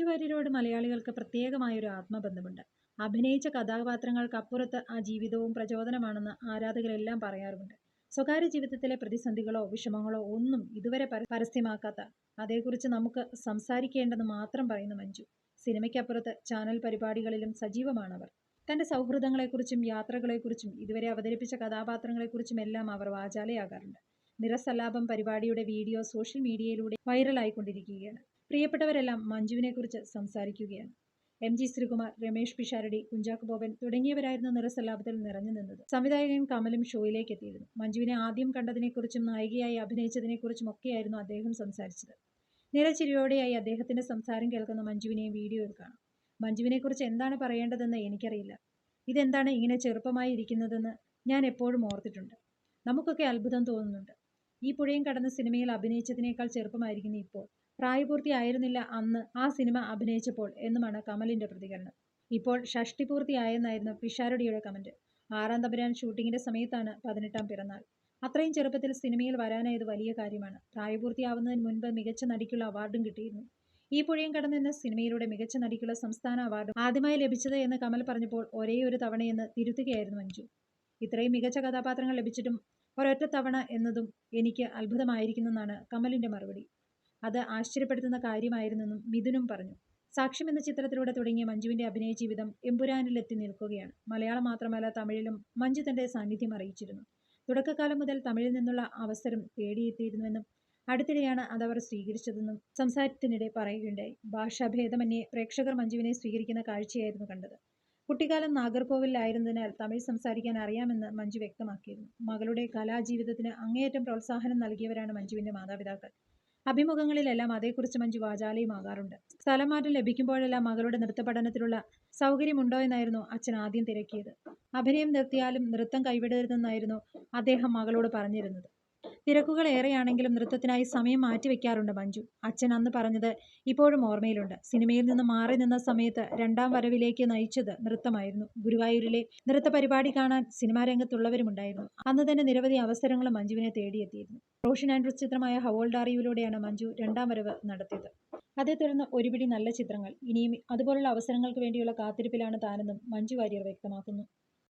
മഞ്ജു വാര്യരോട് മലയാളികൾക്ക് പ്രത്യേകമായൊരു ആത്മബന്ധമുണ്ട്. അഭിനയിച്ച കഥാപാത്രങ്ങൾക്കപ്പുറത്ത് ആ ജീവിതവും പ്രചോദനമാണെന്ന് ആരാധകരെല്ലാം പറയാറുമുണ്ട്. സ്വകാര്യ ജീവിതത്തിലെ പ്രതിസന്ധികളോ വിഷമങ്ങളോ ഒന്നും ഇതുവരെ പര- പരസ്യമാക്കാത്ത അതേക്കുറിച്ച് നമുക്ക് സംസാരിക്കേണ്ടെന്ന് മാത്രം പറയുന്ന മഞ്ജു. സിനിമയ്ക്കപ്പുറത്ത് ചാനൽ പരിപാടികളിലും സജീവമാണവർ. തന്റെ സൗഹൃദങ്ങളെക്കുറിച്ചും യാത്രകളെക്കുറിച്ചും ഇതുവരെ അവതരിപ്പിച്ച കഥാപാത്രങ്ങളെക്കുറിച്ചും എല്ലാം അവർ വാചാലയാകാറുണ്ട്. നിറസലാപം പരിപാടിയുടെ വീഡിയോ സോഷ്യൽ മീഡിയയിലൂടെ വൈറലായിക്കൊണ്ടിരിക്കുകയാണ്. പ്രിയപ്പെട്ടവരെല്ലാം മഞ്ജുവിനെക്കുറിച്ച് സംസാരിക്കുകയാണ്. എം ജി ശ്രീകുമാർ രമേഷ് പിഷാരടി കുഞ്ചാക്ക് ബോബൻ തുടങ്ങിയവരായിരുന്നു നിറസല്ലാപത്തിൽ നിറഞ്ഞു നിന്നത്. സംവിധായകൻ കമലും ഷോയിലേക്ക് എത്തിയിരുന്നു. മഞ്ജുവിനെ ആദ്യം കണ്ടതിനെക്കുറിച്ചും നായികയായി അഭിനയിച്ചതിനെക്കുറിച്ചും ഒക്കെയായിരുന്നു അദ്ദേഹം സംസാരിച്ചത്. നിറച്ചിരിയോടെയായി അദ്ദേഹത്തിന്റെ സംസാരം കേൾക്കുന്ന മഞ്ജുവിനെ വീഡിയോയിൽ കാണാം. മഞ്ജുവിനെക്കുറിച്ച് എന്താണ് പറയേണ്ടതെന്ന് എനിക്കറിയില്ല. ഇതെന്താണ് ഇങ്ങനെ ചെറുപ്പമായി ഇരിക്കുന്നതെന്ന് ഞാൻ എപ്പോഴും ഓർത്തിട്ടുണ്ട്. നമുക്കൊക്കെ അത്ഭുതം തോന്നുന്നുണ്ട്. ഈ പുഴയും കടന്ന സിനിമയിൽ അഭിനയിച്ചതിനേക്കാൾ ചെറുപ്പമായിരിക്കുന്നു ഇപ്പോൾ പ്രായപൂർത്തിയായിരുന്നില്ല അന്ന് ആ സിനിമ അഭിനയിച്ചപ്പോൾ എന്നുമാണ് കമലിന്റെ പ്രതികരണം. ഇപ്പോൾ ഷഷ്ടിപൂർത്തിയായെന്നായിരുന്നു പിഷാരടിയുടെ കമന്റ്. ആറാം തമ്പുരാൻ ഷൂട്ടിങ്ങിന്റെ സമയത്താണ് പതിനെട്ടാം പിറന്നാൾ. അത്രയും ചെറുപ്പത്തിൽ സിനിമയിൽ വരാനായത് വലിയ കാര്യമാണ്. പ്രായപൂർത്തിയാവുന്നതിന് മുൻപ് മികച്ച നടിക്കുള്ള അവാർഡും കിട്ടിയിരുന്നു. ഈ പുഴയും കടന്നു എന്ന സിനിമയിലൂടെ മികച്ച നടിക്കുള്ള സംസ്ഥാന അവാർഡും ആദ്യമായി ലഭിച്ചത് എന്ന് കമൽ പറഞ്ഞപ്പോൾ ഒരേ ഒരു തവണയെന്ന് തിരുത്തുകയായിരുന്നു അഞ്ജു. ഇത്രയും മികച്ച കഥാപാത്രങ്ങൾ ലഭിച്ചിട്ടും ഒരൊറ്റ തവണ എന്നതും എനിക്ക് അത്ഭുതമായിരിക്കുന്നെന്നാണ് കമലിന്റെ മറുപടി. അത് ആശ്ചര്യപ്പെടുത്തുന്ന കാര്യമായിരുന്നെന്നും മിഥുനും പറഞ്ഞു. സാക്ഷ്യം എന്ന ചിത്രത്തിലൂടെ തുടങ്ങിയ മഞ്ജുവിന്റെ അഭിനയ ജീവിതം എമ്പുരാനിലെത്തി നിൽക്കുകയാണ്. മലയാളം മാത്രമല്ല തമിഴിലും മഞ്ജു തന്റെ സാന്നിധ്യം അറിയിച്ചിരുന്നു. തുടക്കകാലം മുതൽ തമിഴിൽ നിന്നുള്ള അവസരം തേടിയെത്തിയിരുന്നുവെന്നും അടുത്തിടെയാണ് അതവർ സ്വീകരിച്ചതെന്നും സംസാരത്തിനിടെ പറയുകയുണ്ടായി. ഭാഷാഭേദമന്യേ പ്രേക്ഷകർ മഞ്ജുവിനെ സ്വീകരിക്കുന്ന കാഴ്ചയായിരുന്നു കണ്ടത്. കുട്ടിക്കാലം നാഗർകോവിലായിരുന്നതിനാൽ തമിഴ് സംസാരിക്കാൻ അറിയാമെന്ന് മഞ്ജു വ്യക്തമാക്കിയിരുന്നു. മകളുടെ കലാജീവിതത്തിന് അങ്ങേയറ്റം പ്രോത്സാഹനം നൽകിയവരാണ് മഞ്ജുവിന്റെ മാതാപിതാക്കൾ. അഭിമുഖങ്ങളിലെല്ലാം അതേക്കുറിച്ച് മഞ്ജു വാചാലയുമാകാറുണ്ട്. സ്ഥലമാറ്റം ലഭിക്കുമ്പോഴെല്ലാം മകളുടെ നൃത്ത പഠനത്തിലുള്ള സൗകര്യമുണ്ടോ എന്നായിരുന്നു അച്ഛൻ ആദ്യം തിരക്കിയത്. അഭിനയം നിർത്തിയാലും നൃത്തം കൈവിടരുതെന്നായിരുന്നു അദ്ദേഹം മകളോട് പറഞ്ഞിരുന്നത്. തിരക്കുകൾ ഏറെയാണെങ്കിലും നൃത്തത്തിനായി സമയം മാറ്റിവെക്കാറുണ്ട് മഞ്ജു. അച്ഛൻ അന്ന് പറഞ്ഞത് ഇപ്പോഴും ഓർമ്മയിലുണ്ട്. സിനിമയിൽ നിന്ന് മാറി നിന്ന സമയത്ത് രണ്ടാം വരവിലേക്ക് നയിച്ചത് നൃത്തമായിരുന്നു. ഗുരുവായൂരിലെ നൃത്ത പരിപാടി കാണാൻ സിനിമാ രംഗത്തുള്ളവരുമുണ്ടായിരുന്നു. അന്ന് തന്നെ നിരവധി അവസരങ്ങളും മഞ്ജുവിനെ തേടിയെത്തിയിരുന്നു. റോഷൻ ആൻഡ്രൂസ് ചിത്രമായ ഹവോൾഡ് അറിയൂലൂടെയാണ് മഞ്ജു രണ്ടാം വരവ് നടത്തിയത്. അതേ തുടർന്ന് ഒരുപിടി നല്ല ചിത്രങ്ങൾ ഇനിയും അതുപോലുള്ള അവസരങ്ങൾക്ക് വേണ്ടിയുള്ള കാത്തിരിപ്പിലാണ് താനെന്നും മഞ്ജു വാര്യർ വ്യക്തമാക്കുന്നു.